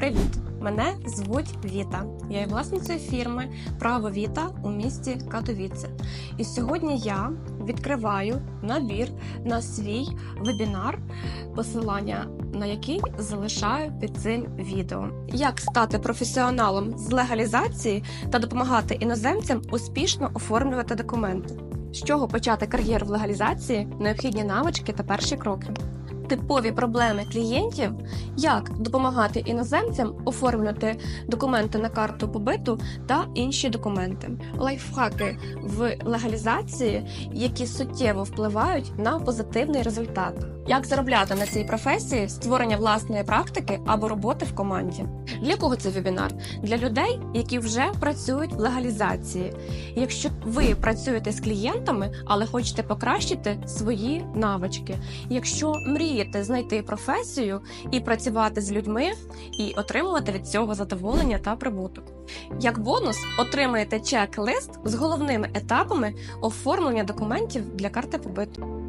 Привіт! Мене звуть Віта. Я є власницею фірми Право Віта у місті Катовіце. І сьогодні я відкриваю набір на свій вебінар, посилання на який залишаю під цим відео. Як стати професіоналом з легалізації та допомагати іноземцям успішно оформлювати документи. З чого почати кар'єру в легалізації, необхідні навички та перші кроки. Типові проблеми клієнтів, як допомагати іноземцям оформлювати документи на карту побиту та інші документи, лайфхаки в легалізації, які суттєво впливають на позитивний результат, як заробляти на цій професії, створення власної практики або роботи в команді. Для кого це вебінар? Для людей, які вже працюють в легалізації. Якщо ви працюєте з клієнтами, але хочете покращити свої навички, якщо мрієте знайти професію і працювати з людьми, і отримувати від цього задоволення та прибуток. Як бонус отримаєте чек-лист з головними етапами оформлення документів для карти побиту.